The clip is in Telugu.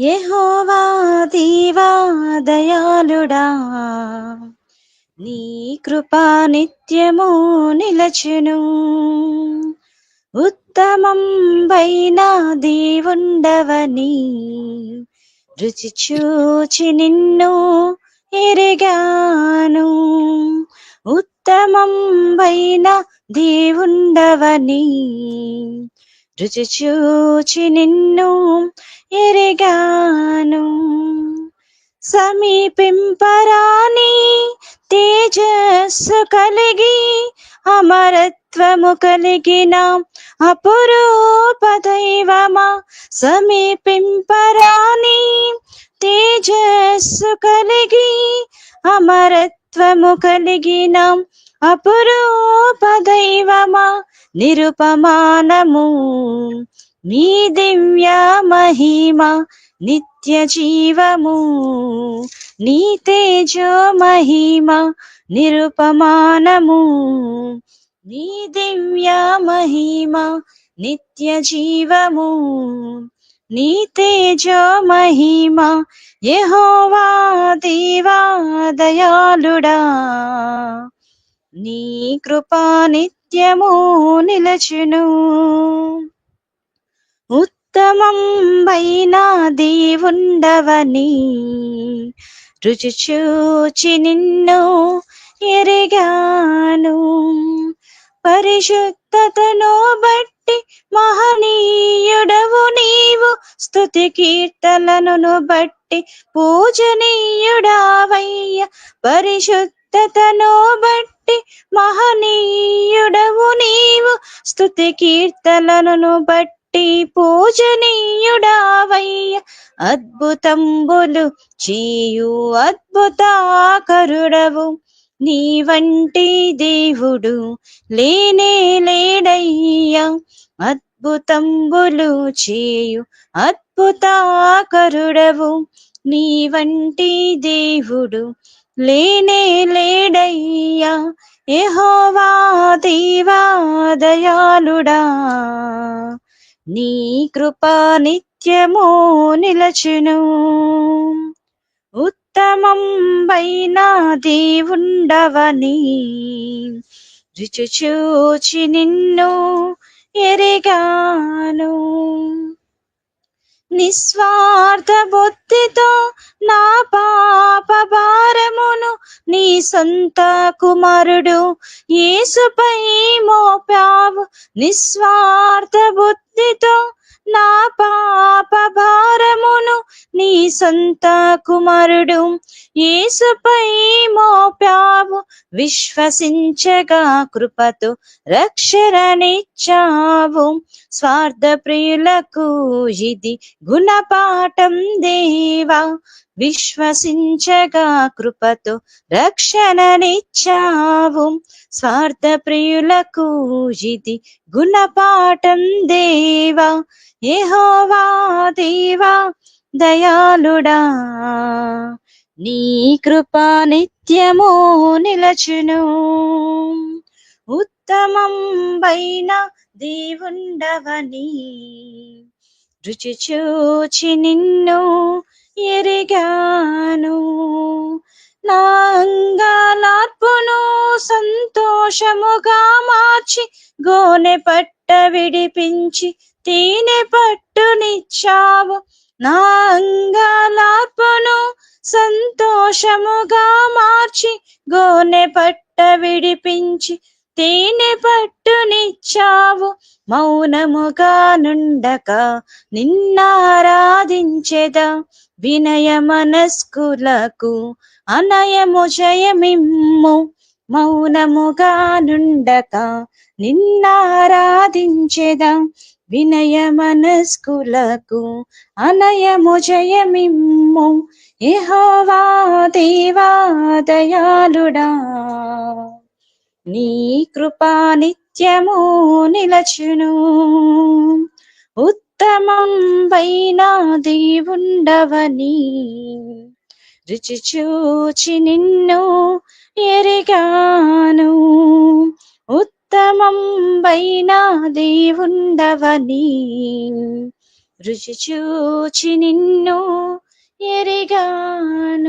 యహోవా దీవా దయాళుడా. నీ కృపా నిత్యము నిలచును. ఉత్తమం వైన దీవుండవని రుచి చూచి నిన్ను ఎరిగాను. ఉత్తమం వైన దీవుండవని రుచి చూచి నిన్ను ఎరిగాను. సమీపింపరాని తేజస్సు కలిగి అమరత్వము కలిగిన అపురూప దైవమా. సమీపింపరాని తేజస్సు కలిగి అమరత్వము కలిగిన అపురూప దైవమా. నిరుపమానము నీ దివ్య మహిమ నిత్య జీవము నీ తేజో మహిమ నిరుపమానము. నీ దివ్య మహిమ నిత్య జీవము నీ తేజో మహిమ యహోవా దేవా దయాళుడా. నీ కృపా నిత్యము నిలచును. ఉత్తమం వైన దేవుండవని రుచి చూచి నిన్ను ఎరిగాను. పరిశుద్ధతను బట్టి మహనీయుడవు నీవు స్తుతి కీర్తనను బట్టి పూజనీయుడావయ్య. పరిశుద్ధతను బట్టి మహనీయుడవు నీవు స్తుతి కీర్తనను బట్టి పూజనీయుడావయ్య. అద్భుతంబులు చేయు అద్భుతాకరుడవు. నీ వంటి దేవుడు లేనే లేడయ్యా. అద్భుతంబులు చేయు అద్భుతాకరుడవు. నీ వంటి దేవుడు లేనే లేడయ్యా. ఏహోవా దేవా దయాళుడా. నీ కృపా నిత్యము నిలచును. ఉత్తమం వైన దేవుండవని రుచి చూచి నిన్ను ఎరిగాను. నిస్వార్థ బుద్ధితో నా పాప భారమును నీ సొంత కుమారుడు యేసుపై మోపావు. నిస్వార్థ బుద్ధితో నా పాప భారమును నీ సొంత కుమారుడు యేసుపై మోపావు విశ్వసించగా కృపతో రక్షణనిచ్చావు. స్వార్థ ప్రియులకు ఇది గుణపాఠం దేవా. విశ్వసించగా కృపతో రక్షణనిచ్చావు. స్వార్థ ప్రియులకు ఇది గుణపాఠం దేవా. ఏహోవా దేవా దయాళుడా. నీ కృపా నిత్యము నిలచును. ఉత్తమం వైన దేవుండవని రుచి చూచి నిన్ను ఎరిగాను. నా అంగాలార్పును సంతోషముగా మార్చి గోనె పట్ట విడిపించి తేనె పట్టునిచ్చావు. నా అంగాలార్పును సంతోషముగా మార్చి గోనె పట్ట విడిపించి తేనె పట్టునిచ్చావు. మౌనముగా నుండక నిన్నారాధించెద వినయ మనస్కులకు అనయము జయమిమ్ము. మౌనముగా నుండక నిన్నారాధించెద వినయ మనస్కులకు అనయము జయమిమ్ము. ఇహోవా దేవా దయాళుడా. నీ కృపా నిత్యము నిలచును. ఉత్తమం వైనా దేవుండవని. రుచి చూచి నిన్ను ఎరిగాను. ఉత్ వైన దేవుండవని రుచి చూచి నిన్ను ఎరిగాను.